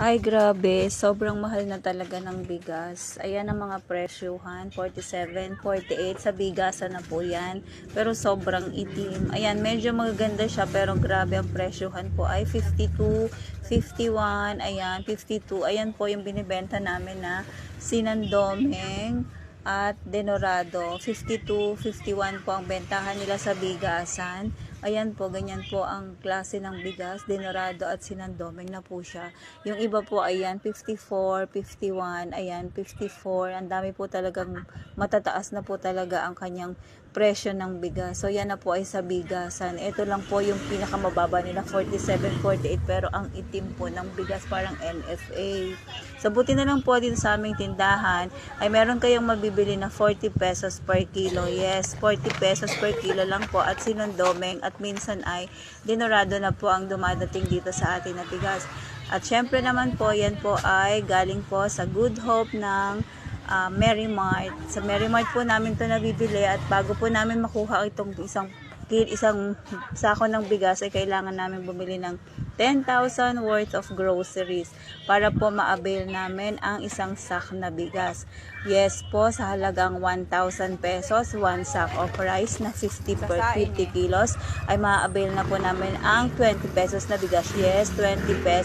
Ay, grabe. Sobrang mahal na talaga ng bigas. Ayan ang mga presyuhan. 47, 48. Sa bigasan na po yan. Pero sobrang itim. Ayan, medyo magaganda siya. Pero grabe ang presyuhan po ay 52, 51. Ayan, 52. Ayan po yung binibenta namin na sinandomeng at denorado. 52, 51 po ang bentahan nila sa bigasan. Ayan po, ganyan po ang klase ng bigas, denorado at sinandomeng na po siya. Yung iba po, ayan, 54, 51, ayan, 54. Ang dami po talagang matataas na po talaga ang kanyang presyo ng bigas. So, yan na po ay sa bigasan. Ito lang po yung pinakamababa nila, 47, 48. Pero ang itim po ng bigas parang NFA. So, buti na lang po dito sa aming tindahan ay meron kayong mabibili na 40 pesos per kilo. Yes, 40 pesos per kilo lang po at sinundomeng at minsan ay dinorado na po ang dumadating dito sa atin na bigas. At syempre naman po, yan po ay galing po sa Good Hope ng ah, Mary Mart. Sa Mary Mart po namin to nabibili at bago po namin makuha itong isang isang sako ng bigas ay kailangan namin bumili ng 10,000 worth of groceries para po ma-avail namin ang isang sack na bigas. Yes po, sa halagang 1,000 pesos, one sack of rice na 50 per 50 kilos ay ma-avail na po namin ang 20 pesos na bigas. Yes, 20 pesos.